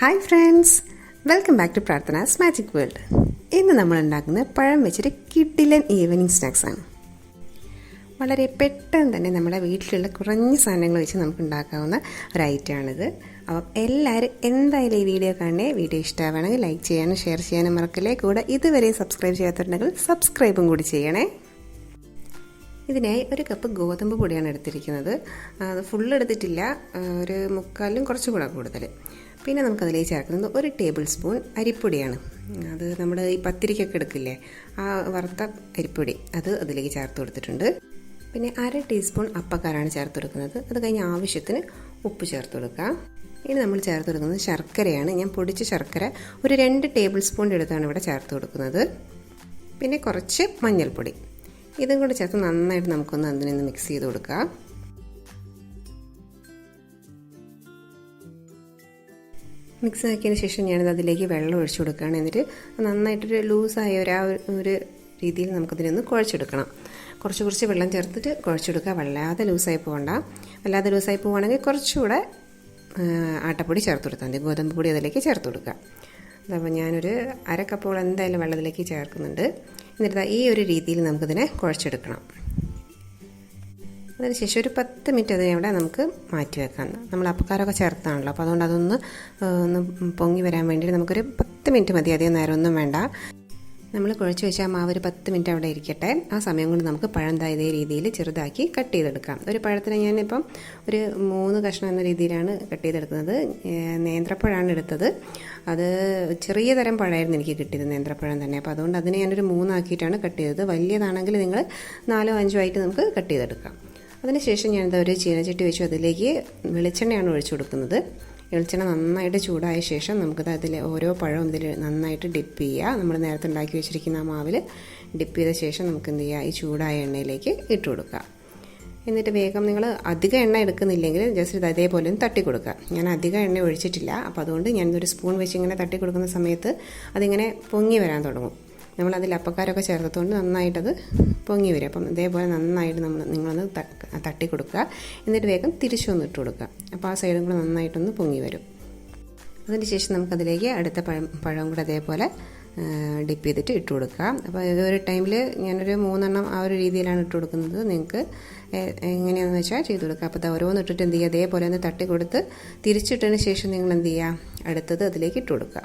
Hi friends welcome back to പ്രാർത്ഥനാസ് magic world ഇന്ന് നമ്മൾ ഉണ്ടാക്കുന്നത് പഴം വെച്ചിട്ട് കിഡിലൻ ഈവനിങ് സ്നാക്സ് ആണ്. വളരെ പെട്ടെന്ന് തന്നെ നമ്മുടെ വീട്ടിലുള്ള കുറഞ്ഞ സാധനങ്ങൾ വെച്ച് നമുക്ക് ഉണ്ടാക്കാവുന്ന ഒരു ഐറ്റമാണിത് അപ്പം എല്ലാവരും എന്തായാലും ഈ വീഡിയോ കാണണേ. വീഡിയോ ഇഷ്ടമാണെങ്കിൽ ലൈക്ക് ചെയ്യാനും ഷെയർ ചെയ്യാനും മറക്കല്ലേ. കൂടെ ഇതുവരെ സബ്സ്ക്രൈബ് ചെയ്യാത്തുണ്ടെങ്കിൽ സബ്സ്ക്രൈബും കൂടി ചെയ്യണേ. ഇതിനായി ഒരു കപ്പ് ഗോതമ്പ് പൊടിയാണ് എടുത്തിരിക്കുന്നത്. അത് ഫുള്ള് എടുത്തിട്ടില്ല. ഒരു മുക്കാലും കുറച്ചും കൂടെ കൂടുതൽ പിന്നെ നമുക്കതിലേക്ക് ചേർക്കുന്നത് ഒരു ടേബിൾ സ്പൂൺ അരിപ്പൊടിയാണ്. അത് നമ്മൾ ഈ പത്തിരിക്കൊക്കെ എടുക്കില്ലേ ആ വറുത്ത അരിപ്പൊടി അത് അതിലേക്ക് ചേർത്ത് കൊടുത്തിട്ടുണ്ട്. പിന്നെ അര ടീസ്പൂൺ അപ്പക്കാരാണ് ചേർത്ത് കൊടുക്കുന്നത്. അത് കഴിഞ്ഞ് ആവശ്യത്തിന് ഉപ്പ് ചേർത്ത് കൊടുക്കുക. ഇനി നമ്മൾ ചേർത്ത് കൊടുക്കുന്നത് ശർക്കരയാണ്. ഞാൻ പൊടിച്ച ശർക്കര ഒരു രണ്ട് ടേബിൾ സ്പൂൺ എടുത്താണ് ഇവിടെ ചേർത്ത് കൊടുക്കുന്നത്. പിന്നെ കുറച്ച് മഞ്ഞൾപ്പൊടി. ഇതും കൂടി ചേർത്ത് നന്നായിട്ട് നമുക്കൊന്ന് അതിനൊന്ന് മിക്സ് ചെയ്ത് കൊടുക്കാം മിക്സ് ആക്കിയതിന് ശേഷം ഞാനത് അതിലേക്ക് വെള്ളം ഒഴിച്ചു കൊടുക്കുകയാണ്. എന്നിട്ട് നന്നായിട്ടൊരു ലൂസായ ഒരു ആ ഒരു രീതിയിൽ നമുക്കതിനൊന്ന് കുഴച്ചെടുക്കണം. കുറച്ച് കുറച്ച് വെള്ളം ചേർത്തിട്ട് കുഴച്ചെടുക്കുക. വല്ലാതെ ലൂസായി പോകണ്ട വല്ലാതെ ലൂസായി പോവുകയാണെങ്കിൽ കുറച്ചുകൂടെ ആട്ടപ്പൊടി ചേർത്ത് കൊടുത്താൽ മതി. ഗോതമ്പ് പൊടി അതിലേക്ക് ചേർത്ത് കൊടുക്കുക. അതപ്പോൾ ഞാനൊരു അര കപ്പോളം എന്തായാലും വെള്ളത്തിലേക്ക് ചേർക്കുന്നുണ്ട്. എന്നിട്ട് ഈ ഒരു രീതിയിൽ നമുക്കിതിനെ കുഴച്ചെടുക്കണം. അതിനുശേഷം ഒരു പത്ത് മിനിറ്റ് അതിനെ ഇവിടെ നമുക്ക് മാറ്റി വെക്കാം. നമ്മൾ അപ്പക്കാരൊക്കെ ചേർത്താണല്ലോ. അപ്പോൾ അതുകൊണ്ട് അതൊന്ന് ഒന്ന് പൊങ്ങി വരാൻ വേണ്ടി നമുക്കൊരു പത്ത് മിനിറ്റ് മതി. അധികം നേരമൊന്നും വേണ്ട. നമ്മൾ കുഴച്ച് വെച്ച ആ മാവ് ഒരു പത്ത് മിനിറ്റ് അവിടെ ഇരിക്കട്ടെ. ആ സമയം കൊണ്ട് നമുക്ക് പഴം ഇതേ രീതിയിൽ ചെറുതാക്കി കട്ട് ചെയ്തെടുക്കാം. ഒരു പഴത്തിന് ഞാനിപ്പം ഒരു മൂന്ന് കഷ്ണം എന്ന രീതിയിലാണ് കട്ട് ചെയ്തെടുക്കുന്നത്. നേന്ത്രപ്പഴമാണ് എടുത്തത്. അത് ചെറിയ തരം പഴമായിരുന്നു എനിക്ക് കിട്ടിയത് നേന്ത്രപ്പഴം തന്നെ. അപ്പോൾ അതുകൊണ്ട് അതിനെ ഞാനൊരു മൂന്നാക്കിയിട്ടാണ് കട്ട് ചെയ്തത്. വലിയതാണെങ്കിൽ നിങ്ങൾ നാലോ അഞ്ചോ ആയിട്ട് നമുക്ക് കട്ട് ചെയ്തെടുക്കാം. അതിനുശേഷം ഞാനിത് ഒരു ചീനച്ചട്ടി വെച്ചു. അതിലേക്ക് വെളിച്ചെണ്ണയാണ് ഒഴിച്ചു കൊടുക്കുന്നത്. വെളിച്ചെണ്ണ നന്നായിട്ട് ചൂടായ ശേഷം നമുക്കത് അതിൽ ഓരോ പഴവും ഇതിൽ നന്നായിട്ട് ഡിപ്പ് ചെയ്യുക. നമ്മൾ നേരത്തെ ഉണ്ടാക്കി വെച്ചിരിക്കുന്ന ആ മാവിൽ ഡിപ്പ് ചെയ്ത ശേഷം നമുക്ക് എന്ത് ചെയ്യുക? ഈ ചൂടായ എണ്ണയിലേക്ക് ഇട്ട് കൊടുക്കുക. എന്നിട്ട് വേഗം നിങ്ങൾ അധികം എണ്ണ എടുക്കുന്നില്ലെങ്കിൽ ജസ്റ്റ് ഇത് അതേപോലെ ഒന്ന് തട്ടി കൊടുക്കുക. ഞാൻ അധികം എണ്ണ ഒഴിച്ചിട്ടില്ല. അപ്പോൾ അതുകൊണ്ട് ഞാനിതൊരു സ്പൂൺ വെച്ച് ഇങ്ങനെ തട്ടി കൊടുക്കുന്ന സമയത്ത് അതിങ്ങനെ പൊങ്ങി വരാൻ തുടങ്ങും. നമ്മൾ അതിൽ അപ്പക്കാരൊക്കെ ചേർത്തതുകൊണ്ട് നന്നായിട്ടത് പൊങ്ങി വരും. അപ്പം ഇതേപോലെ നന്നായിട്ട് നമ്മൾ നിങ്ങളൊന്ന് തട്ടി കൊടുക്കുക. എന്നിട്ട് വേഗം തിരിച്ചൊന്ന് ഇട്ട് കൊടുക്കുക. അപ്പോൾ ആ സൈഡും കൂടെ നന്നായിട്ടൊന്ന് പൊങ്ങി വരും. അതിന് ശേഷം നമുക്കതിലേക്ക് അടുത്ത പഴം പഴം കൂടെ അതേപോലെ ഡിപ്പ് ചെയ്തിട്ട് ഇട്ട് കൊടുക്കുക. അപ്പോൾ ഒരു ടൈമിൽ ഞാനൊരു മൂന്നെണ്ണം ആ ഒരു രീതിയിലാണ് ഇട്ട് കൊടുക്കുന്നത്. നിങ്ങൾക്ക് എങ്ങനെയാണെന്ന് വെച്ചാൽ ചെയ്ത് കൊടുക്കുക. അപ്പോൾ ഓരോന്ന് ഇട്ടിട്ട് എന്ത് ചെയ്യുക? അതേപോലെ ഒന്ന് തട്ടി കൊടുത്ത് തിരിച്ചിട്ടതിന് ശേഷം നിങ്ങൾ എന്ത് ചെയ്യുക? അടുത്തത് അതിലേക്ക് ഇട്ട് കൊടുക്കുക.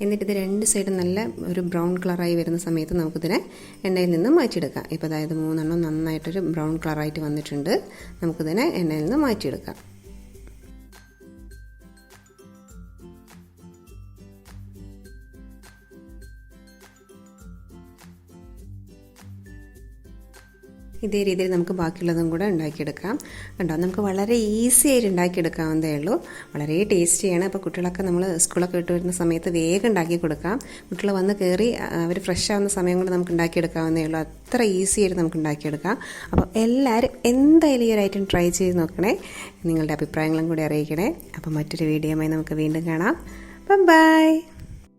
എന്നിട്ട് ഇത് രണ്ട് സൈഡും നല്ല ഒരു ബ്രൗൺ കളറായി വരുന്ന സമയത്ത് നമുക്കിതിനെ എണ്ണയിൽ നിന്ന് മാറ്റിയെടുക്കാം. ഇപ്പോൾ അതായത് മൂന്നെണ്ണം നന്നായിട്ടൊരു ബ്രൗൺ കളറായിട്ട് വന്നിട്ടുണ്ട്. നമുക്കിതിനെ എണ്ണയിൽ നിന്ന് മാറ്റിയെടുക്കാം. ഇതേ രീതിയിൽ നമുക്ക് ബാക്കിയുള്ളതും കൂടെ ഉണ്ടാക്കിയെടുക്കാം. കണ്ടോ? നമുക്ക് വളരെ ഈസി ആയിട്ട് ഉണ്ടാക്കിയെടുക്കാവുന്നതേ ഉള്ളൂ. വളരെ ടേസ്റ്റിയാണ് അപ്പോൾ കുട്ടികളൊക്കെ നമ്മൾ സ്കൂളൊക്കെ വിട്ട് വരുന്ന സമയത്ത് വേഗം ഉണ്ടാക്കി കൊടുക്കാം. കുട്ടികൾ വന്ന് കയറി അവർ ഫ്രഷ് ആവുന്ന സമയം കൊണ്ട് നമുക്ക് ഉണ്ടാക്കിയെടുക്കാവുന്നതേ ഉള്ളൂ. അത്ര ഈസി ആയിട്ട് നമുക്ക് ഉണ്ടാക്കിയെടുക്കാം. അപ്പോൾ എല്ലാവരും എന്തായാലും ഈ ഒരു ഐറ്റം ട്രൈ ചെയ്ത് നോക്കണേ. നിങ്ങളുടെ അഭിപ്രായങ്ങളും കൂടി അറിയിക്കണേ. അപ്പോൾ മറ്റൊരു വീഡിയോയുമായി നമുക്ക് വീണ്ടും കാണാം. ബൈ